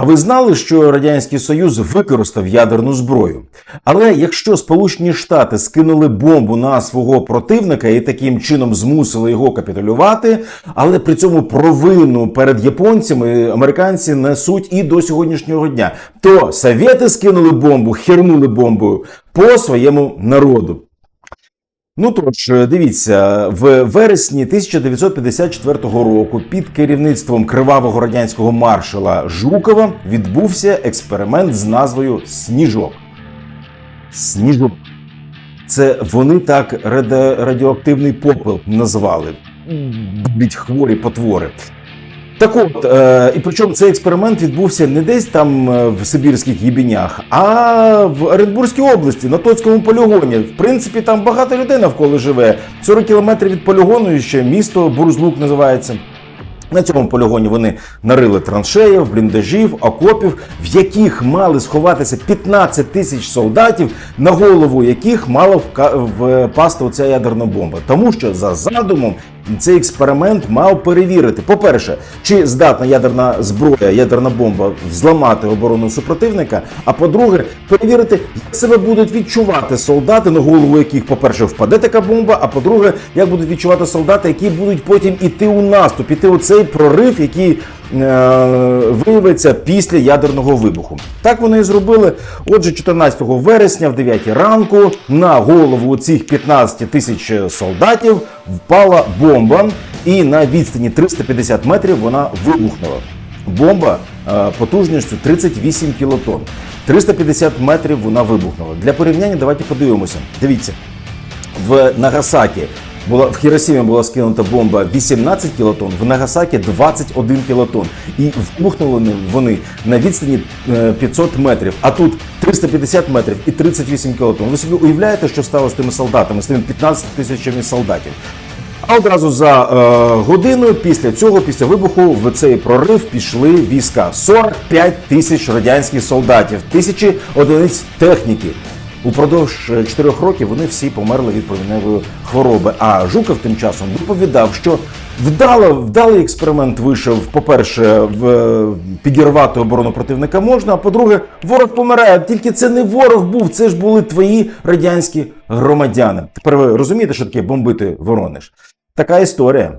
А ви знали, що Радянський Союз використав ядерну зброю? Але якщо Сполучені Штати скинули бомбу на свого противника і таким чином змусили його капітулювати, але при цьому провину перед японцями американці несуть і до сьогоднішнього дня, то совєти скинули бомбу, хернули бомбою по своєму народу. Ну тож, е, дивіться, в вересні 1954 року під керівництвом кривавого радянського маршала Жукова відбувся експеримент з назвою Сніжок. Сніжок. Це вони так ради- радіоактивний попел назвали. Блять, хворі потвори. Так от, е, і причому цей експеримент відбувся не десь там е, в Сибірських їбінях, а в Оренбурзькій області, на Тоцькому полігоні. В принципі, там багато людей навколо живе. 40 кілометрів від полігону ще місто Бурзлук називається. На цьому полігоні вони нарили траншеїв, бліндажів, окопів, в яких мали сховатися 15 тисяч солдатів, на голову яких мала впасти оця ядерна бомба. Тому що за задумом цей експеримент мав перевірити, по-перше, чи здатна ядерна зброя, ядерна бомба зламати оборону супротивника. А по-друге, перевірити, як себе будуть відчувати солдати, на голову яких, по-перше, впаде така бомба, а по-друге, як будуть відчувати солдати, які будуть потім іти у наступ, іти у цей прорив, який виявиться після ядерного вибуху. Так вони і зробили. Отже, 14 вересня в 9 ранку на голову цих 15 тисяч солдатів впала бомба, і на відстані 350 метрів вона вибухнула. Бомба е, потужністю 38 кілотон. 350 метрів вона вибухнула. Для порівняння давайте подивимося. Дивіться, в Нагасакі була в Хіросімі була скинута бомба 18 кілотон, в Нагасакі 21 кілотон. І вибухнули вони на відстані е, 500 метрів. А тут 350 метрів і 38 кілотон. Ви собі уявляєте, що стало з тими солдатами, з тими 15 тисячами солдатів? А одразу за е, годину після цього, після вибуху, в цей прорив пішли війська. 45 тисяч радянських солдатів, тисячі одиниць техніки. Упродовж е, чотирьох років вони всі померли від променевої хвороби. А Жуков тим часом доповідав, що вдало, вдалий експеримент вийшов. По-перше, в е, підірвати оборону противника можна. А по-друге, ворог помирає. Тільки це не ворог був, це ж були твої радянські громадяни. Тепер ви розумієте, що таке бомбити Воронеж? Така історія.